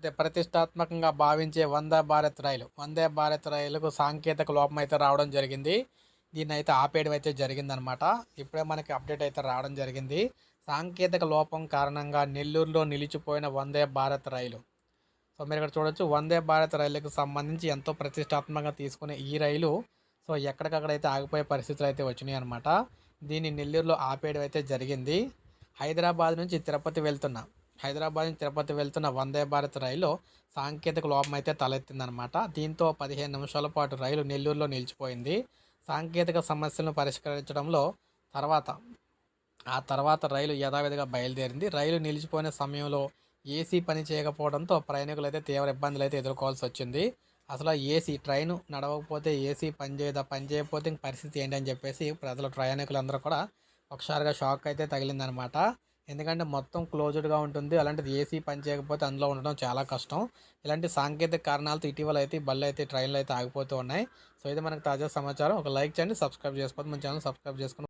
అయితే ప్రతిష్టాత్మకంగా భావించే వందే భారత్ రైలు వందే భారత్ రైలుకు సాంకేతిక లోపం అయితే రావడం జరిగింది. దీన్ని అయితే ఆపేయడం అయితే జరిగిందనమాట. ఇప్పుడే మనకి అప్డేట్ అయితే రావడం జరిగింది. సాంకేతిక లోపం కారణంగా నెల్లూరులో నిలిచిపోయిన వందే భారత్ రైలు. సో మీరు ఇక్కడ చూడొచ్చు వందే భారత్ రైలుకు సంబంధించి ఎంతో ప్రతిష్టాత్మకంగా తీసుకునే ఈ రైలు సో ఎక్కడికక్కడైతే ఆగిపోయే పరిస్థితులు అయితే వచ్చినాయి అనమాట. దీన్ని నెల్లూరులో ఆపేయడం అయితే జరిగింది. హైదరాబాద్ నుంచి తిరుపతి వెళ్తున్నా. హైదరాబాద్ నుంచి తిరుపతి వెళ్తున్న వందే భారత్ రైలు సాంకేతిక లోపం అయితే తలెత్తిందనమాట దీంతో పదిహేను నిమిషాల పాటు రైలు నెల్లూరులో నిలిచిపోయింది. సాంకేతిక సమస్యలను పరిష్కరించడంలో తర్వాత ఆ తర్వాత రైలు యథావిధిగా బయలుదేరింది. రైలు నిలిచిపోయిన సమయంలో ఏసీ పని చేయకపోవడంతో ప్రయాణికులు అయితే తీవ్ర ఇబ్బందులు అయితే ఎదుర్కోవాల్సి వచ్చింది. అసలు ఏసీ ట్రైన్ నడవకపోతే ఏసీ పని చేయదా పని చేయకపోతే ఇంక పరిస్థితి ఏంటి అని చెప్పేసి ప్రజలు ప్రయాణికులందరూ కూడా ఒకసారిగా షాక్ అయితే తగిలిందనమాట ఎందుకంటే మొత్తం క్లోజ్డ్గా ఉంటుంది. అలాంటిది ఏసీ పని చేయకపోతే అందులో ఉండడం చాలా కష్టం. ఇలాంటి సాంకేతిక కారణాలతో ఇటీవల అయితే బళ్ళు అయితే ట్రైన్లు అయితే ఆగిపోతూ ఉన్నాయి. సో ఇది మనకు తాజా సమాచారం. ఒక లైక్ చేయండి సబ్స్క్రైబ్ చేసుకోవద్దు మన ఛానల్ సబ్స్క్రైబ్ చేసుకుని